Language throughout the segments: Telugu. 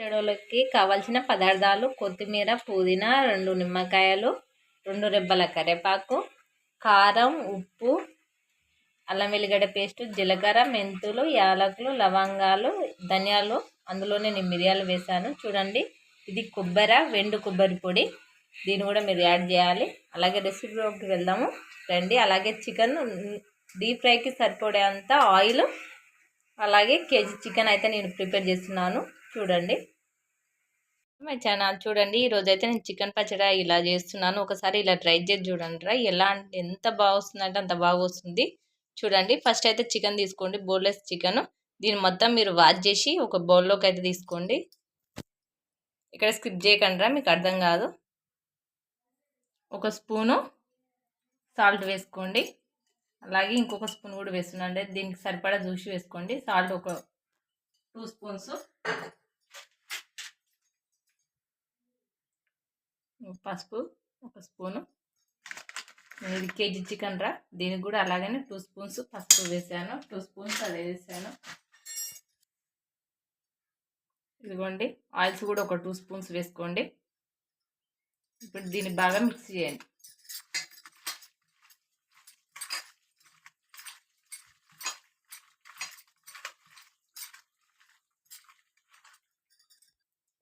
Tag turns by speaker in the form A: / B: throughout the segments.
A: పచ్చడిలోకి కావాల్సిన పదార్థాలు కొత్తిమీర పుదీనా రెండు నిమ్మకాయలు రెండు రెబ్బల కరివేపాకు కారం ఉప్పు అల్లం వెల్లిగడ్డ పేస్ట్ జీలకర్ర మెంతులు యాలకులు లవంగాలు ధనియాలు. అందులోనే నేను మిరియాలు వేసాను చూడండి ఇది కొబ్బరి వెండు కొబ్బరి పొడి. దీన్ని కూడా మీరు యాడ్ చేయాలి. అలాగే రెసిపీలోకి వెళ్దాము. రండి అలాగే చికెన్ డీప్ ఫ్రైకి సరిపడేంత ఆయిల్ అలాగే కేజీ చికెన్ అయితే నేను ప్రిపేర్ చేస్తున్నాను. చూడండి. మై ఛానల్ చూడండి. ఈరోజు అయితే నేను చికెన్ పచ్చడి ఇలా చేస్తున్నాను. ఒకసారి ఇలా ట్రై చేసి చూడండి రా ఎలా అంటే ఎంత బాగా వస్తుందంటే అంత బాగా వస్తుంది. చూడండి. ఫస్ట్ అయితే చికెన్ తీసుకోండి. Boneless chicken. దీన్ని మొత్తం మీరు వాష్ చేసి ఒక బౌల్లోకి అయితే తీసుకోండి. ఇక్కడ స్కిప్ చేయకండి రా మీకు అర్థం కాదు. ఒక స్పూను సాల్ట్ వేసుకోండి. అలాగే ఇంకొక స్పూన్ కూడా వేస్తున్నాండి దీనికి సరిపడా చూసి వేసుకోండి. సాల్ట్ ఒక టూ స్పూన్స్. పసుపు ఒక స్పూను. ఇది కేజీ చికెన్ రా. దీనికి కూడా అలాగనే టూ స్పూన్స్ పసుపు వేసాను. టూ స్పూన్స్ అది వేసాను. ఇదిగోండి. ఆయిల్స్ కూడా ఒక టూ స్పూన్స్ వేసుకోండి. ఇప్పుడు దీన్ని బాగా మిక్స్ చేయండి.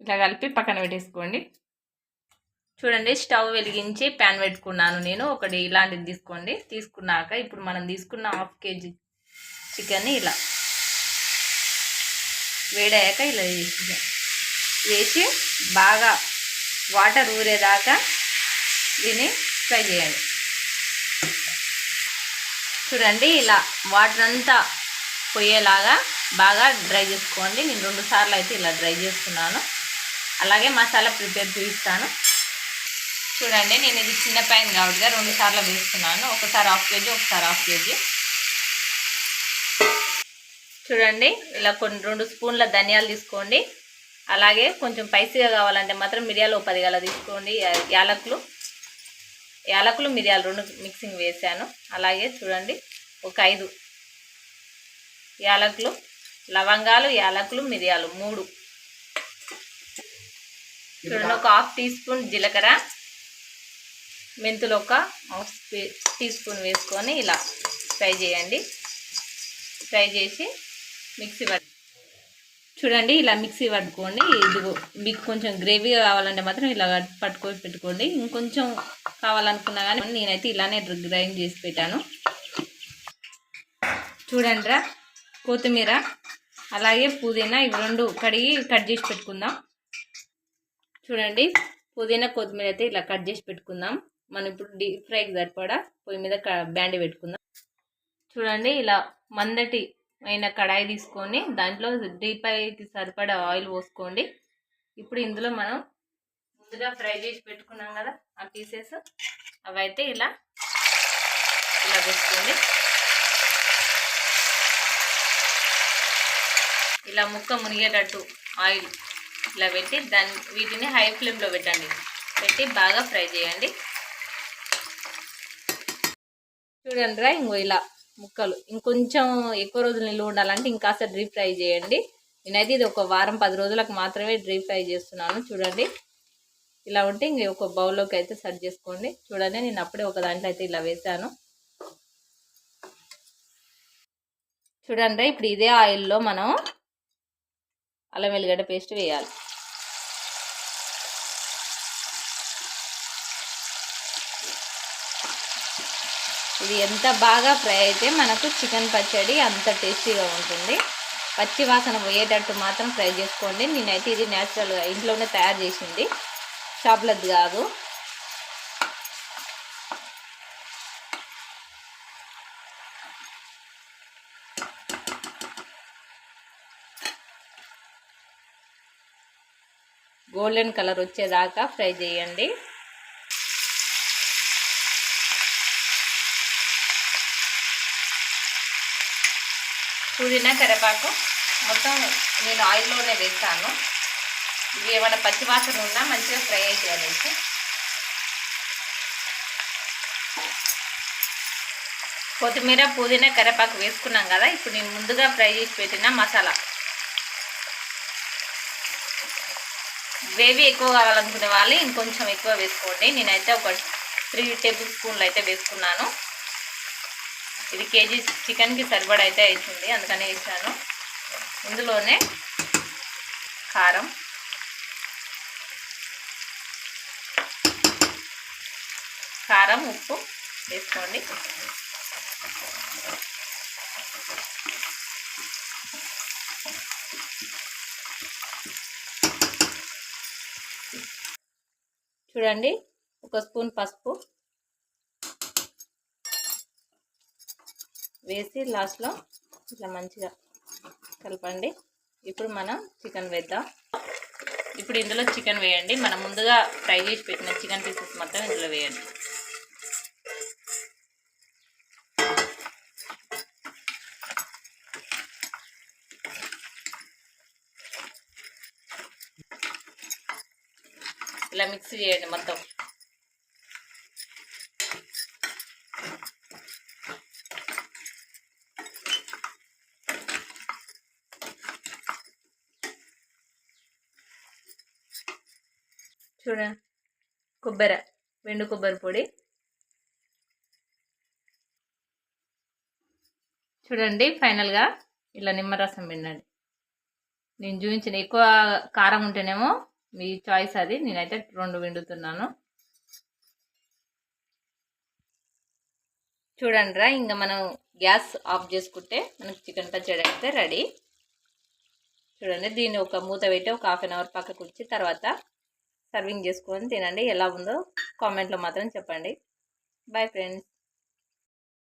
A: ఇలా కలిపి పక్కన పెట్టేసుకోండి. చూడండి స్టవ్ వెలిగించి ప్యాన్ పెట్టుకున్నాను నేను. ఒకటి ఇలాంటిది తీసుకోండి. తీసుకున్నాక ఇప్పుడు మనం తీసుకున్న హాఫ్ కేజీ చికెన్ని ఇలా వేడయ్యాక ఇలా వేసి వేసి బాగా వాటర్ ఊరేదాకా దీన్ని ఫ్రై చేయండి. చూడండి ఇలా వాటర్ అంతా పోయేలాగా బాగా డ్రై చేసుకోండి. నేను రెండు సార్లు అయితే ఇలా డ్రై చేస్తున్నాను అలాగే మసాలా ప్రిపేర్ చూపిస్తాను చూడండి నేను ఇది చిన్న పైన కాబట్టి రెండు సార్లు వేస్తున్నాను. ఒకసారి హాఫ్ కేజీ ఒకసారి హాఫ్ కేజీ. చూడండి ఇలా కొన్ని రెండు స్పూన్ల ధనియాలు తీసుకోండి. అలాగే కొంచెం స్పైసీగా కావాలంటే మాత్రం మిరియాలు పది గల తీసుకోండి యాలకులు. యాలకులు మిరియాలు రెండు మిక్సింగ్ వేసాను అలాగే చూడండి ఒక ఐదు యాలకులు లవంగాలు యాలకులు మిరియాలు మూడు. చూడండి ఒక హాఫ్ టీ స్పూన్ జీలకర్ర. మెంతులు ఒక హాఫ్ టీ స్పూన్ వేసుకొని ఇలా ఫ్రై చేయండి. ఫ్రై చేసి మిక్సీ పట్టు చూడండి ఇలా మిక్సీ పట్టుకోండి. ఇది మీకు కొంచెం గ్రేవీగా కావాలంటే మాత్రం ఇలా పట్టుకొని పెట్టుకోండి. ఇంకొంచెం కావాలనుకున్నా కానీ నేనైతే ఇలానే గ్రైండ్ చేసి పెట్టాను. చూడండి రా కొత్తిమీర అలాగే పుదీనా ఇవి రెండు కడిగి కట్ చేసి పెట్టుకుందాం. చూడండి పుదీనా కొత్తిమీర అయితే ఇలా కట్ చేసి పెట్టుకుందాం. మనం ఇప్పుడు డీప్ ఫ్రైకి సరిపడా పొయ్యి మీద బ్యాండ్ పెట్టుకుందాం. చూడండి ఇలా మందటి అయిన కడాయి తీసుకొని దాంట్లో డీప్ ఫ్రైకి సరిపడా ఆయిల్ పోసుకోండి. ఇప్పుడు ఇందులో మనం ముందుగా ఫ్రై చేసి పెట్టుకున్నాం కదా ఆ పీసెస్. అవైతే ఇలా ఇలా వేసుకోండి. ఇలా ముక్క మునిగేటట్టు ఆయిల్ ఇలా పెట్టి దాన్ని వీటిని హై ఫ్లేమ్లో పెట్టండి. పెట్టి బాగా ఫ్రై చేయండి. చూడండి రా ఇంకో ఇలా ముక్కలు. ఇంకొంచెం ఎక్కువ రోజులు నిల్వ ఉండాలంటే ఇంకాస్త డీప్ ఫ్రై చేయండి. నేనైతే ఇది ఒక వారం పది రోజులకు మాత్రమే డీప్ ఫ్రై చేస్తున్నాను. చూడండి. ఇలా ఉంటే ఇంక ఒక బౌల్లోకి అయితే సెట్ చేసుకోండి. చూడండి నేను అప్పుడే ఒక దాంట్లో అయితే ఇలా వేసాను చూడండి ఇప్పుడు ఇదే ఆయిల్లో మనం అల్లం వెల్లిగడ్డ పేస్ట్ వేయాలి. ఇది ఎంత బాగా ఫ్రై అయితే మనకు చికెన్ పచ్చడి అంత టేస్టీగా ఉంటుంది. పచ్చి వాసన పోయేటట్టు మాత్రం ఫ్రై చేసుకోండి. నేనైతే ఇది న్యాచురల్గా ఇంట్లోనే తయారు చేసింది. షాప్లది కాదు. గోల్డెన్ కలర్ వచ్చేదాకా ఫ్రై చేయండి. పుదీనా కరివేపాకు. మొత్తం నేను ఆయిల్లోనే వేస్తాను. ఇవి ఏమైనా పచ్చివాసన ఉన్నా మంచిగా ఫ్రై అయితే అనేసి కొత్తిమీర పుదీనా కరివేపాకు వేసుకున్నాం కదా ఇప్పుడు నేను ముందుగా ఫ్రై చేసి పెట్టిన మసాలా. గ్రేవీ ఎక్కువ కావాలనుకునే వాళ్ళు ఇంకొంచెం ఎక్కువ వేసుకోండి. నేనైతే ఒక త్రీ టేబుల్ స్పూన్లు అయితే వేసుకున్నాను. ఇది కేజీ చికెన్కి సరిపడా అయితే అవుతుంది అందుకనే వేసాను ఇందులోనే కారం. కారం ఉప్పు వేసుకోండి. చూడండి ఒక స్పూన్ పసుపు. వేసి లాస్ట్లో ఇట్లా మంచిగా కలపండి. ఇప్పుడు మనం చికెన్ వేద్దాం. ఇప్పుడు ఇందులో చికెన్ వేయండి. మనం ముందుగా ఫ్రై చేసి పెట్టిన చికెన్ పీసెస్ మొత్తం ఇందులో వేయండి. ఇలా మిక్స్ చేయండి మొత్తం. చూడ. కొబ్బరి వెండు కొబ్బరి పొడి. చూడండి ఫైనల్గా ఇలా నిమ్మరసం పిండండి. నేను చూపించిన ఎక్కువ కారం ఉంటేనేమో మీ చాయిస్ అది. నేనైతే రెండు విండుతున్నాను చూడండి రా ఇంకా మనం గ్యాస్ ఆఫ్ చేసుకుంటే మనకి చికెన్ పచ్చడి అయితే రెడీ. చూడండి దీన్ని ఒక మూత పెట్టి ఒక హాఫ్ అన్ అవర్ పక్కకు ఉంచి తర్వాత సర్వింగ్ చేసుకొని తినండి. ఎలా ఉందో కామెంట్లో మాత్రం చెప్పండి. Bye friends.